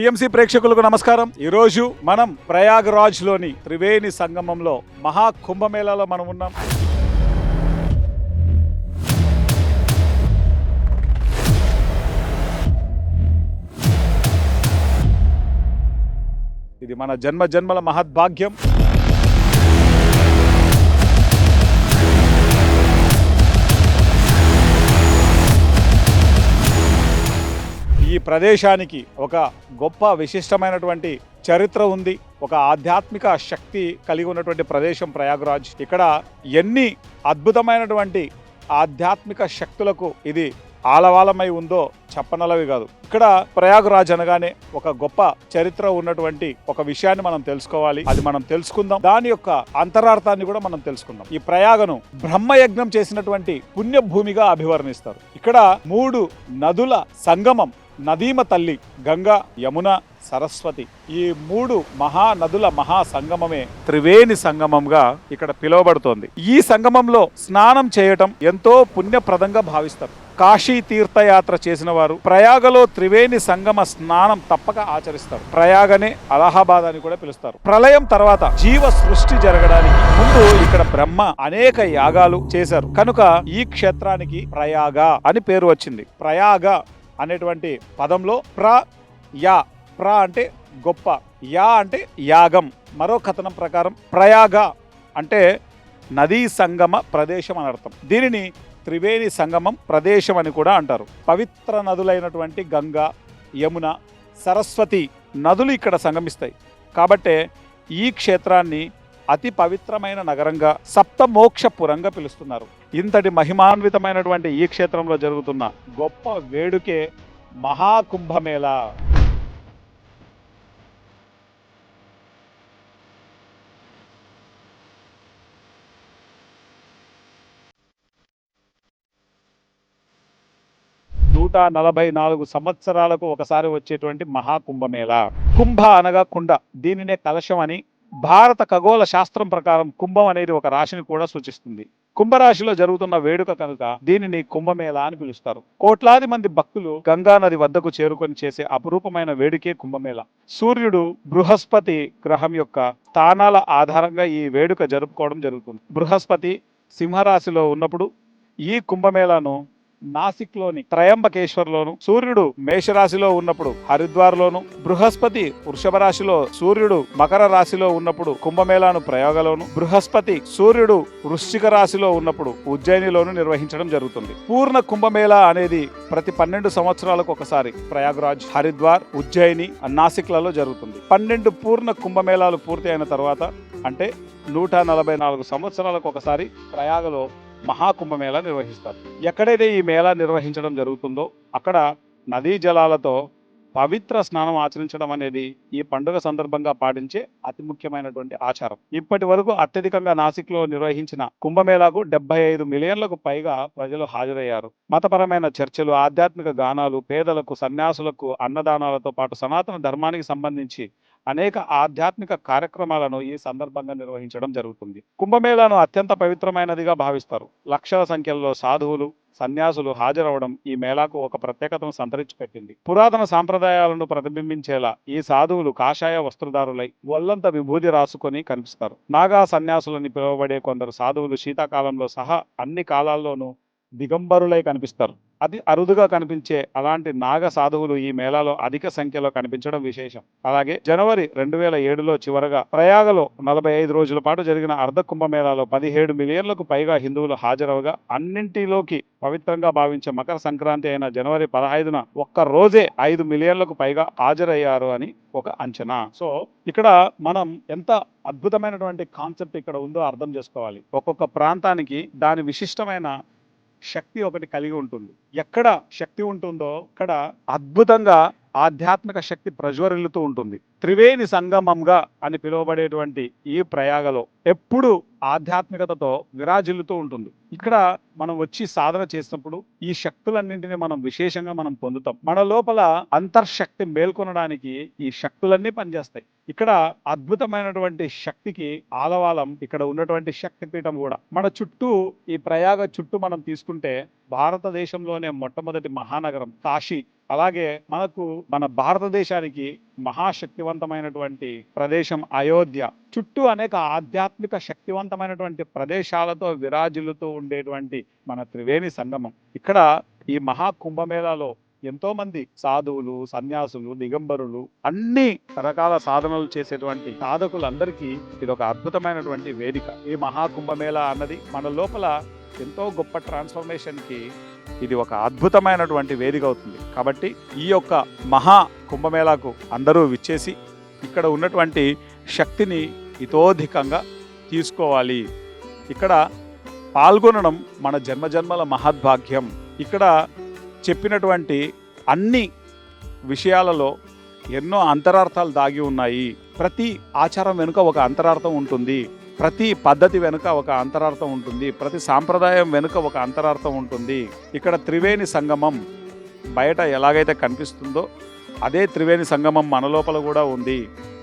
PMC ప్రేక్షకులకు నమస్కారం. ఈ రోజు మనం ప్రయాగ్రాజ్లోని త్రివేణి సంగమంలో మహా కుంభమేళాలో మనం ఉన్నాం. ఇది మన జన్మ జన్మల మహద్భాగ్యం. ఈ ప్రదేశానికి ఒక గొప్ప విశిష్టమైనటువంటి చరిత్ర ఉంది ఒక ఆధ్యాత్మిక శక్తి కలిగి ఉన్నటువంటి ప్రదేశం ప్రయాగరాజ్. ఇక్కడ ఎన్ని అద్భుతమైనటువంటి ఆధ్యాత్మిక శక్తులకు ఇది ఆలవాలమై ఉందో చెప్పనలవి కాదు. ఇక్కడ ప్రయాగరాజ్ అనగానే ఒక గొప్ప చరిత్ర ఉన్నటువంటి ఒక విషయాన్ని మనం తెలుసుకోవాలి అది మనం తెలుసుకుందాం. దాని యొక్క అంతరార్థాన్ని కూడా మనం తెలుసుకుందాం. ఈ ప్రయాగను బ్రహ్మయజ్ఞం చేసినటువంటి పుణ్యభూమిగా అభివర్ణిస్తారు. ఇక్కడ మూడు నదుల సంగమం నదీమ తల్లి గంగా యమున సరస్వతి ఈ మూడు మహానదుల మహా సంగమమే త్రివేణి సంగమంగా ఇక్కడ పిలువబడుతోంది. ఈ సంగమంలో స్నానం చేయటం ఎంతో పుణ్యప్రదంగా భావిస్తారు. కాశీ తీర్థయాత్ర చేసిన వారు ప్రయాగలో త్రివేణి సంగమ స్నానం తప్పక ఆచరిస్తారు. ప్రయాగనే అలహాబాద్ అని కూడా పిలుస్తారు. ప్రళయం తర్వాత జీవ సృష్టి జరగడానికి ముందు ఇక్కడ బ్రహ్మ అనేక యాగాలు చేశారు. కనుక ఈ క్షేత్రానికి ప్రయాగ అని పేరు వచ్చింది. ప్రయాగ అనేటువంటి పదంలో ప్ర యా. ప్ర అంటే గొప్ప. యా అంటే యాగం. మరో కథనం ప్రకారం ప్రయాగ అంటే నదీ సంగమ ప్రదేశం అని అర్థం. దీనిని త్రివేణి సంగమం ప్రదేశం అని కూడా అంటారు. పవిత్ర నదులైనటువంటి గంగా యమున సరస్వతి నదులు ఇక్కడ సంగమిస్తాయి. కాబట్టే ఈ క్షేత్రాన్ని అతి పవిత్రమైన నగరంగా సప్తమోక్షపురంగా పిలుస్తున్నారు. ఇంతటి మహిమాన్వితమైనటువంటి ఈ క్షేత్రంలో జరుగుతున్న గొప్ప వేడుకే మహాకుంభమేళ. నూట నలభై నాలుగు సంవత్సరాలకు ఒకసారి వచ్చేటువంటి మహాకుంభమేళ. కుంభ అనగా కుండ దీనినే కలశం అని భారత ఖగోళ శాస్త్రం ప్రకారం కుంభం అనేది ఒక రాశిని కూడా సూచిస్తుంది. కుంభరాశిలో జరుగుతున్న వేడుక కనుక దీనిని కుంభమేళ అని పిలుస్తారు. కోట్లాది మంది భక్తులు గంగా నది వద్దకు చేరుకొని చేసే అపురూపమైన వేడుకే కుంభమేళ. సూర్యుడు బృహస్పతి గ్రహం యొక్క స్థానాల ఆధారంగా ఈ వేడుక జరుపుకోవడం జరుగుతుంది. బృహస్పతి సింహరాశిలో ఉన్నప్పుడు ఈ కుంభమేళను నాసిక్లోని త్రయంబకేశ్వర్లోను సూర్యుడు మేషరాశిలో ఉన్నప్పుడు హరిద్వార్లోను బృహస్పతి వృషభ రాశిలో సూర్యుడు మకర రాశిలో ఉన్నప్పుడు కుంభమేళాను ప్రయోగలోను బృహస్పతి సూర్యుడు వృశ్చిక రాశిలో ఉన్నప్పుడు ఉజ్జయినిలోను నిర్వహించడం జరుగుతుంది. పూర్ణ కుంభమేళ అనేది ప్రతి పన్నెండు సంవత్సరాలకు ఒకసారి ప్రయాగ్రాజ్ హరిద్వార్ ఉజ్జయిని నాసిక్లలో జరుగుతుంది. పన్నెండు పూర్ణ కుంభమేళాలు పూర్తి అయిన తర్వాత అంటే నూట నలభై నాలుగు సంవత్సరాలకు ఒకసారి ప్రయాగలో మహాకుంభమేళా నిర్వహిస్తారు. ఎక్కడైతే ఈ మేళా నిర్వహించడం జరుగుతుందో అక్కడ నదీ జలాలతో పవిత్ర స్నానం ఆచరించడం అనేది ఈ పండుగ సందర్భంగా పాటించే అతి ముఖ్యమైనటువంటి ఆచారం. ఇప్పటి వరకు అత్యధికంగా నాసిక్లో నిర్వహించిన కుంభమేళాకు డెబ్బై ఐదు మిలియన్లకు పైగా ప్రజలు హాజరయ్యారు. మతపరమైన చర్చలు ఆధ్యాత్మిక గానాలు పేదలకు సన్యాసులకు అన్నదానాలతో పాటు సనాతన ధర్మానికి సంబంధించి అనేక ఆధ్యాత్మిక కార్యక్రమాలను ఈ సందర్భంగా నిర్వహించడం జరుగుతుంది. కుంభమేళాను అత్యంత పవిత్రమైనదిగా భావిస్తారు. లక్షల సంఖ్యలో సాధువులు సన్యాసులు హాజరవడం ఈ మేళాకు ఒక ప్రత్యేకతను సంతరించి పెట్టింది పురాతన సాంప్రదాయాలను ప్రతిబింబించేలా ఈ సాధువులు కాషాయ వస్త్రదారులై ఒల్లంత విభూది రాసుకొని కనిపిస్తారు. నాగా సన్యాసులని పిలువబడే కొందరు సాధువులు శీతాకాలంలో సహా అన్ని కాలాల్లోనూ దిగంబరులై కనిపిస్తారు. అది అరుదుగా కనిపించే అలాంటి నాగ సాధువులు ఈ మేళాలో అధిక సంఖ్యలో కనిపించడం విశేషం. అలాగే జనవరి రెండు వేల ఏడులో చివరగా ప్రయాగలో నలభై ఐదు రోజుల పాటు జరిగిన అర్ధ కుంభమేళాలో పదిహేడు మిలియన్లకు పైగా హిందువులు హాజరవగా అన్నింటిలోకి పవిత్రంగా భావించే మకర సంక్రాంతి అయిన జనవరి పదహైదున ఒక్క రోజే ఐదు మిలియన్లకు పైగా హాజరయ్యారు అని ఒక అంచనా. సో ఇక్కడ మనం ఎంత అద్భుతమైనటువంటి కాన్సెప్ట్ ఇక్కడ ఉందో అర్థం చేసుకోవాలి. ఒక్కొక్క ప్రాంతానికి దాని విశిష్టమైన శక్తి ఒకటి కలిగి ఉంటుంది. ఎక్కడ శక్తి ఉంటుందో అక్కడ అద్భుతంగా ఆధ్యాత్మిక శక్తి ప్రజ్వరిల్లుతూ ఉంటుంది. త్రివేణి సంగమంగా అని పిలువబడేటువంటి ఈ ప్రయాగలో ఎప్పుడు ఆధ్యాత్మికతతో విరాజిల్లుతూ ఉంటుంది. ఇక్కడ మనం వచ్చి సాధన చేసినప్పుడు ఈ శక్తులన్నింటినీ మనం విశేషంగా మనం పొందుతాం. మన లోపల అంతర్శక్తి మేల్కొనడానికి ఈ శక్తులన్నీ పనిచేస్తాయి. ఇక్కడ అద్భుతమైనటువంటి శక్తికి ఆలవాలం ఇక్కడ ఉన్నటువంటి శక్తి పీఠం కూడా. మన చుట్టూ ఈ ప్రయాగ చుట్టూ మనం తీసుకుంటే భారతదేశంలోనే మొట్టమొదటి మహానగరం కాశీ. అలాగే మనకు మన భారతదేశానికి మహాశక్తివంతమైనటువంటి ప్రదేశం అయోధ్య. చుట్టూ అనేక ఆధ్యాత్మిక శక్తివంతమైనటువంటి ప్రదేశాలతో విరాజిల్లుతూ ఉండేటువంటి మన త్రివేణి సంగమం. ఇక్కడ ఈ మహా కుంభమేళాలో ఎంతో మంది సాధువులు సన్యాసులు దిగంబరులు అన్ని రకాల సాధనలు చేసేటువంటి సాధకులందరికీ ఇది ఒక అద్భుతమైనటువంటి వేదిక. ఈ మహాకుంభమేళ అన్నది మన లోపల ఎంతో గొప్ప ట్రాన్స్ఫర్మేషన్కి ఇది ఒక అద్భుతమైనటువంటి వేదిక అవుతుంది. కాబట్టి ఈ యొక్క మహా కుంభమేళాకు అందరూ విచ్చేసి ఇక్కడ ఉన్నటువంటి శక్తిని ఇతోధికంగా తీసుకోవాలి. ఇక్కడ పాల్గొనడం మన జన్మజన్మల మహద్భాగ్యం. ఇక్కడ చెప్పినటువంటి అన్ని విషయాలలో ఎన్నో అంతరార్థాలు దాగి ఉన్నాయి. ప్రతి ఆచారం వెనుక ఒక అంతరార్థం ఉంటుంది. ప్రతి పద్ధతి వెనుక ఒక అంతరార్థం ఉంటుంది ప్రతి సాంప్రదాయం వెనుక ఒక అంతరార్థం ఉంటుంది. ఇక్కడ త్రివేణి సంగమం బయట ఎలాగైతే కనిపిస్తుందో అదే త్రివేణి సంగమం మన లోపల కూడా ఉంది.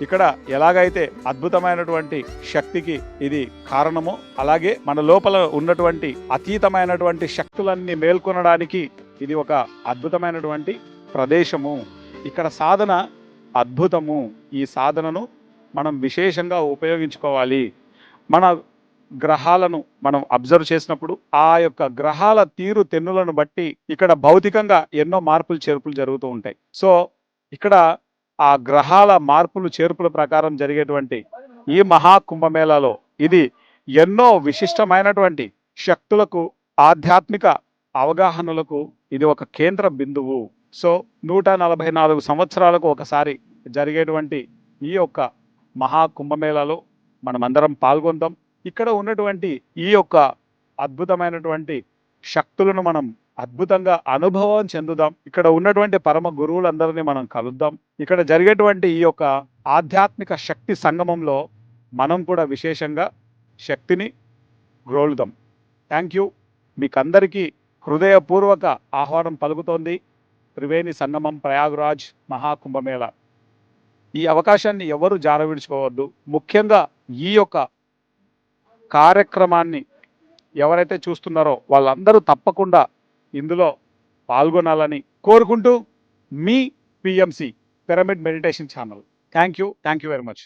ఇక్కడ ఎలాగైతే అద్భుతమైనటువంటి శక్తికి ఇది కారణమో అలాగే మన లోపల ఉన్నటువంటి అతీతమైనటువంటి శక్తులన్నీ మేల్కొనడానికి ఇది ఒక అద్భుతమైనటువంటి ప్రదేశము. ఇక్కడ సాధన అద్భుతము. ఈ సాధనను మనం విశేషంగా ఉపయోగించుకోవాలి. మన గ్రహాలను మనం అబ్జర్వ్ చేసినప్పుడు ఆ యొక్క గ్రహాల తీరు తెన్నులను బట్టి ఇక్కడ భౌతికంగా ఎన్నో మార్పులు చేర్పులు జరుగుతూ ఉంటాయి. సో ఇక్కడ ఆ గ్రహాల మార్పులు చేర్పుల ప్రకారం జరిగేటువంటి ఈ మహా కుంభమేళాలో ఇది ఎన్నో విశిష్టమైనటువంటి శక్తులకు ఆధ్యాత్మిక అవగాహనలకు ఇది ఒక కేంద్ర బిందువు. సో నూట నలభై నాలుగు సంవత్సరాలకు ఒకసారి జరిగేటువంటి ఈ యొక్క మహాకుంభమేళాలో మనమందరం పాల్గొందాం. ఇక్కడ ఉన్నటువంటి ఈ యొక్క అద్భుతమైనటువంటి శక్తులను మనం అద్భుతంగా అనుభవం చెందుదాం. ఇక్కడ ఉన్నటువంటి పరమ గురువులందరినీ మనం కలుద్దాం. ఇక్కడ జరిగేటువంటి ఈ యొక్క ఆధ్యాత్మిక శక్తి సంగమంలో మనం కూడా విశేషంగా శక్తిని గ్రోలుదాం. Thank you. మీకందరికీ హృదయపూర్వక ఆహ్వానం పలుకుతోంది. త్రివేణి సంగమం ప్రయాగ్రాజ్ మహాకుంభమేళ ఈ అవకాశాన్ని ఎవరు జారవిడుచుకోవద్దు. ముఖ్యంగా ఈ యొక్క కార్యక్రమాన్ని ఎవరైతే చూస్తున్నారో వాళ్ళందరూ తప్పకుండా ఇందులో పాల్గొనాలని కోరుకుంటూ మీ PMC pyramid meditation channel. Thank you. Thank you very much.